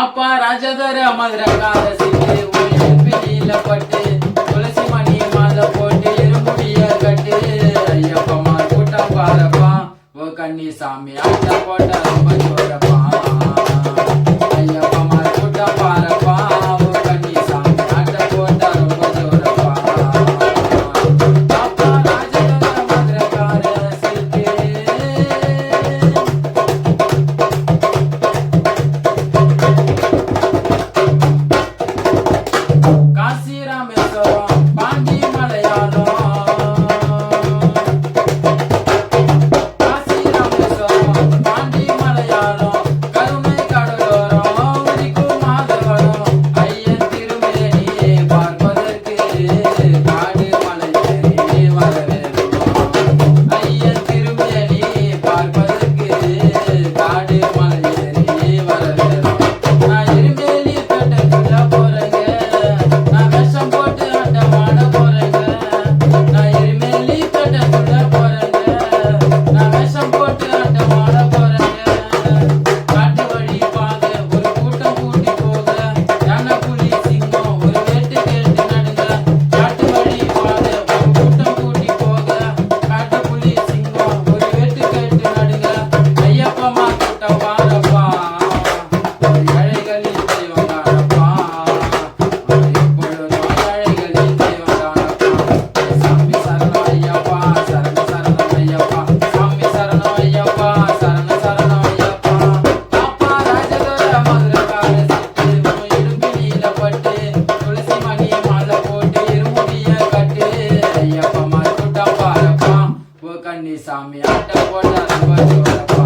பாப்பா ராஜதர மதுர கால சிட்டு பிடியில பட்டு துளசி மணி மாலை போட்டு இருமுடிய கட்டு. ஐயப்பமா கூட்டம் ஓ கண்ணி சாமி ஆட்ட போட்ட ரொம்ப சோரப்பா காசிராம் சாமி ஆட்ட போட்டு அது வரப்பா.